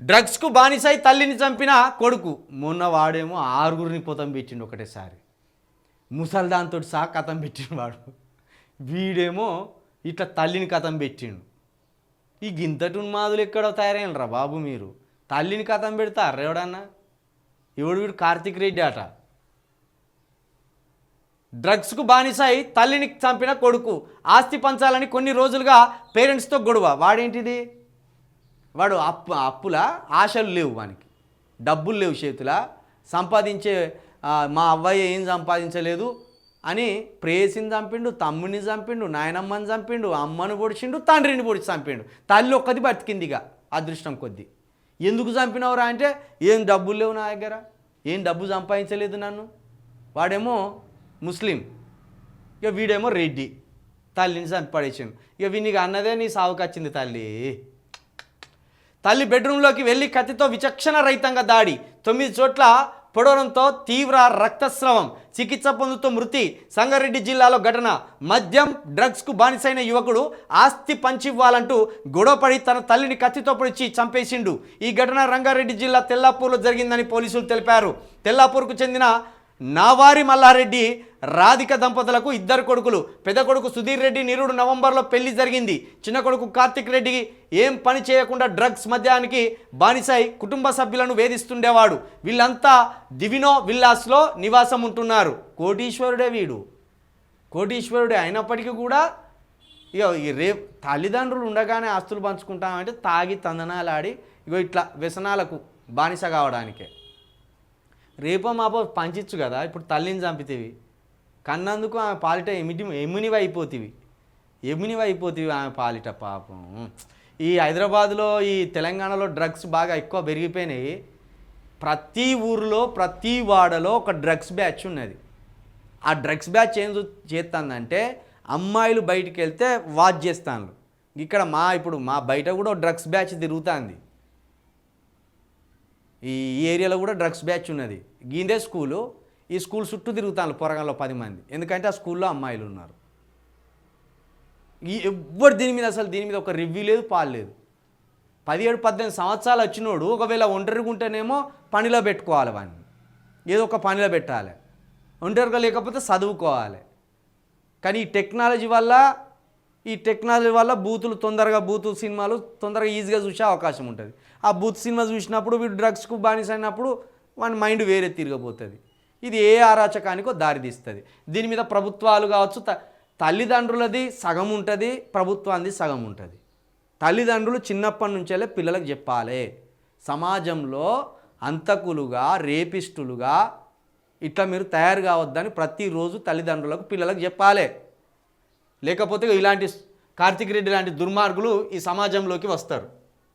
డ్రగ్స్కు బానిసై తల్లిని చంపిన కొడుకు. మొన్న వాడేమో ఆరుగురిని పొతం పెట్టిండు ఒకటేసారి. ముసల్దాంతో సహా కథం పెట్టిండు వాడు. వీడేమో ఇట్లా తల్లిని కథం పెట్టిండు. ఈ గింతటి ఉన్మాదులు ఎక్కడో తయారైనరా బాబు మీరు? తల్లిని కథం పెడతారు ఎవడన్నా? ఎవడు వీడు? కార్తీక్ రెడ్డి అట డ్రగ్స్కు బానిసై తల్లిని చంపిన కొడుకు. ఆస్తి పంచాలని కొన్ని రోజులుగా పేరెంట్స్తో గొడవ. వాడేంటిది? వాడు అప్పు అప్పుల ఆశలు లేవు వానికి. డబ్బులు లేవు చేతుల. సంపాదించే మా అవ్వయ్య ఏం సంపాదించలేదు అని ప్రేయసిని చంపిండు తమ్ముడిని చంపిండు నాయనమ్మని చంపిండు అమ్మను పొడిచిండు తండ్రిని పొడిచి చంపిండు. తల్లి ఒక్కది బతికిందిగా అదృష్టం కొద్ది. ఎందుకు చంపినవరా అంటే ఏం డబ్బులు లేవు నా దగ్గర? ఏం డబ్బు సంపాదించలేదు నన్ను? వాడేమో ముస్లిం. ఇక వీడేమో రెడ్డి. తల్లిని చంపడేసాను ఇక వీనికి అన్నదే నీ సావుకొచ్చింది తల్లి. తల్లి బెడ్రూమ్లోకి వెళ్ళి కత్తితో విచక్షణ రహితంగా దాడి. తొమ్మిది చోట్ల పొడవడంతో తీవ్ర రక్తస్రావం. చికిత్స పొందుతూ మృతి. సంగారెడ్డి జిల్లాలో ఘటన. మద్యం డ్రగ్స్కు బానిసైన యువకుడు ఆస్తి పంచివ్వాలంటూ గొడవపడి తన తల్లిని కత్తితో పొడిచి చంపేసిండు. ఈ ఘటన రంగారెడ్డి జిల్లా తెల్లాపూర్లో జరిగిందని పోలీసులు తెలిపారు. తెల్లాపూర్కు చెందిన నావారి మల్లారెడ్డి రాధిక దంపతులకు ఇద్దరు కొడుకులు. పెద్ద కొడుకు సుధీర్ రెడ్డి నిరుడు నవంబర్లో పెళ్ళి జరిగింది. చిన్న కొడుకు కార్తిక్ రెడ్డి ఏం పని చేయకుండా డ్రగ్స్ మద్యానికి బానిసై కుటుంబ సభ్యులను వేధిస్తుండేవాడు. వీళ్ళంతా దివినో విల్లాస్లో నివాసం ఉంటున్నారు కోటీశ్వరుడే వీడు. కోటీశ్వరుడే అయినప్పటికీ కూడా ఇక ఈ రే తల్లిదండ్రులు ఉండగానే ఆస్తులు పంచుకుంటామంటే తాగి తందనాలాడి ఇగో ఇట్లా వ్యసనాలకు బానిస కావడానికే. రేపో మాపో పంచిచ్చు కదా ఇప్పుడు తల్లిని చంపితేవి. కన్నందుకు ఆమె పాలిట ఎమిటి ఎమ్మునివి అయిపోతివి. ఎమ్మునివి అయిపోతివి ఆమె పాలిట పాపం. ఈ హైదరాబాద్లో ఈ తెలంగాణలో డ్రగ్స్ బాగా ఎక్కువ పెరిగిపోయినాయి. ప్రతి ఊరిలో ప్రతి వాడలో ఒక డ్రగ్స్ బ్యాచ్ ఉన్నది. ఆ డ్రగ్స్ బ్యాచ్ ఏం చేస్తుందంటే అమ్మాయిలు బయటికి వెళ్తే వాచ్ చేస్తాను ఇక్కడ మా ఇప్పుడు మా బయట కూడా డ్రగ్స్ బ్యాచ్ తిరుగుతుంది. ఈ ఏరియాలో కూడా డ్రగ్స్ బ్యాచ్ ఉన్నది. గీందే స్కూలు ఈ స్కూల్ చుట్టూ తిరుగుతాను పొరగాల్లో పది మంది. ఎందుకంటే ఆ స్కూల్లో అమ్మాయిలు ఉన్నారు. ఈ ఎవ్వరు దీని మీద అసలు దీని మీద ఒక రివ్యూ లేదు పాలు లేదు. పదిహేడు పద్దెనిమిది సంవత్సరాలు వచ్చినోడు ఒకవేళ ఒంటరిగా ఉంటేనేమో పనిలో పెట్టుకోవాలి వాడిని ఏదో ఒక పనిలో పెట్టాలి. ఒంటరిగా లేకపోతే చదువుకోవాలి. కానీ ఈ టెక్నాలజీ వల్ల ఈ టెక్నాలజీ వల్ల బూతులు తొందరగా బూతు సినిమాలు తొందరగా ఈజీగా చూసే అవకాశం ఉంటుంది. ఆ బూత్ సినిమా చూసినప్పుడు వీడు డ్రగ్స్కు బానిస అయినప్పుడు వాని మైండ్ వేరే తిరగబోతుంది. ఇది ఏ అరాచకానికో దారితీస్తుంది దీని మీద ప్రభుత్వాలు కావచ్చు త తల్లిదండ్రులది సగం ఉంటుంది ప్రభుత్వానికి సగం ఉంటుంది. తల్లిదండ్రులు చిన్నప్పటి నుంచేలే పిల్లలకు చెప్పాలి. సమాజంలో అంతకులుగా రేపిస్టులుగా ఇట్లా మీరు తయారు కావద్దని ప్రతిరోజు తల్లిదండ్రులకు పిల్లలకు చెప్పాలి. లేకపోతే ఇలాంటి కార్తిక్ రెడ్డి లాంటి దుర్మార్గులు ఈ సమాజంలోకి వస్తారు.